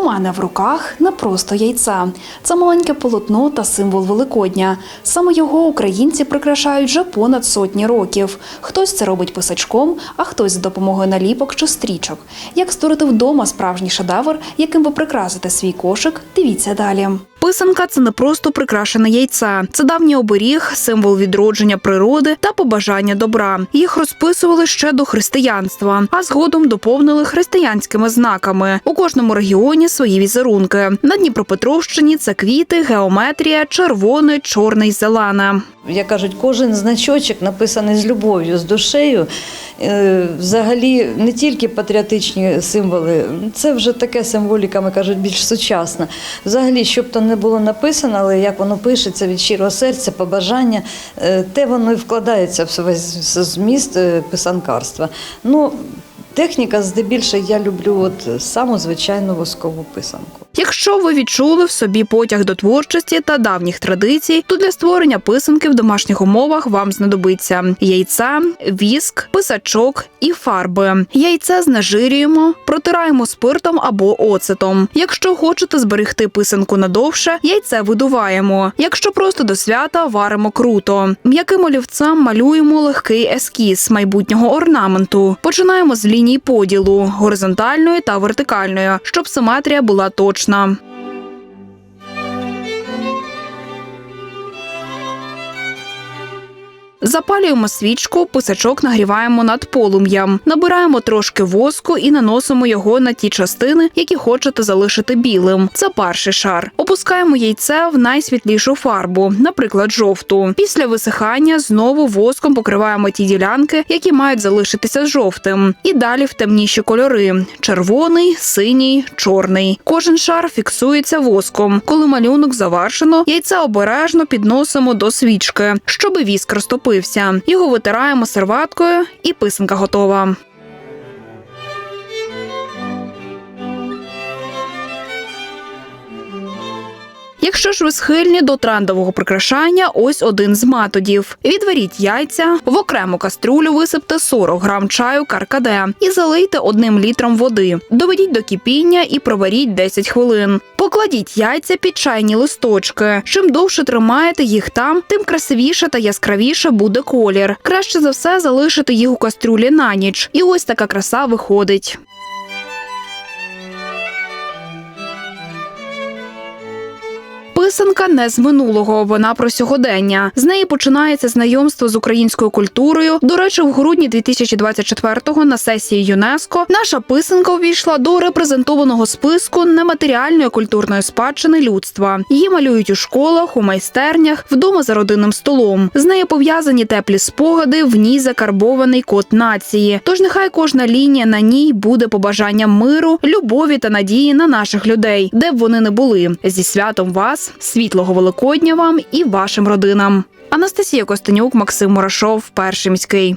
У мене в руках не просто яйця. Це маленьке полотно та символ Великодня. Саме його українці прикрашають вже понад сотні років. Хтось це робить писачком, а хтось за допомогою наліпок чи стрічок. Як створити вдома справжній шедевр, яким ви прикрасите свій кошик, дивіться далі. Писанка це не просто прикрашене яйце, це давній оберіг, символ відродження природи та побажання добра. Їх розписували ще до християнства, а згодом доповнили християнськими знаками. У кожному регіоні свої візерунки. На Дніпропетровщині це квіти, геометрія, червоне, чорне й зелене. Як кажуть, кожен значочок написаний з любов'ю, з душею. Е, Взагалі не тільки патріотичні символи, це вже таке символіка, ми кажуть, більш сучасна. Взагалі, що б то не було написано, але як воно пишеться від щирого серця, побажання, е, те воно і вкладається в весь зміст е, писанкарства. Ну, техніка, здебільшого, я люблю от саму звичайну воскову писанку. Якщо ви відчули в собі потяг до творчості та давніх традицій, то для створення писанки в домашніх умовах вам знадобиться яйця, віск, писачок і фарби. Яйце знежирюємо, протираємо спиртом або оцетом. Якщо хочете зберегти писанку надовше, яйце видуваємо. Якщо просто до свята варимо круто. М'яким олівцем малюємо легкий ескіз майбутнього орнаменту. Починаємо з ліній поділу горизонтальної та вертикальної, щоб симетрія була точна точно. Запалюємо свічку, писачок нагріваємо над полум'ям, набираємо трошки воску і наносимо його на ті частини, які хочете залишити білим. Це перший шар. Опускаємо яйце в найсвітлішу фарбу, наприклад, жовту. Після висихання знову воском покриваємо ті ділянки, які мають залишитися жовтим. І далі в темніші кольори: червоний, синій, чорний. Кожен шар фіксується воском. Коли малюнок завершено, яйце обережно підносимо до свічки, щоб віск розтопився. Його витираємо серваткою, і писанка готова. Якщо ж ви схильні до трендового прикрашання, ось один з методів: відваріть яйця, в окрему каструлю висипте 40 грам чаю каркаде і залийте одним літром води. Доведіть до кипіння і проваріть 10 хвилин. Покладіть яйця під чайні листочки. Чим довше тримаєте їх там, тим красивіше та яскравіше буде колір. Краще за все залишити їх у каструлі на ніч. І ось така краса виходить. Писанка не з минулого, вона про сьогодення. З неї починається знайомство з українською культурою. До речі, в грудні 2024-го на сесії ЮНЕСКО наша писанка увійшла до репрезентованого списку нематеріальної культурної спадщини людства. Її малюють у школах, у майстернях, вдома за родинним столом. З нею пов'язані теплі спогади, в ній закарбований код нації. Тож нехай кожна лінія на ній буде побажанням миру, любові та надії на наших людей, де б вони не були. Зі святом світлого Великодня вам і вашим родинам. Анастасія Костенюк, Максим Мурашов, перший міський.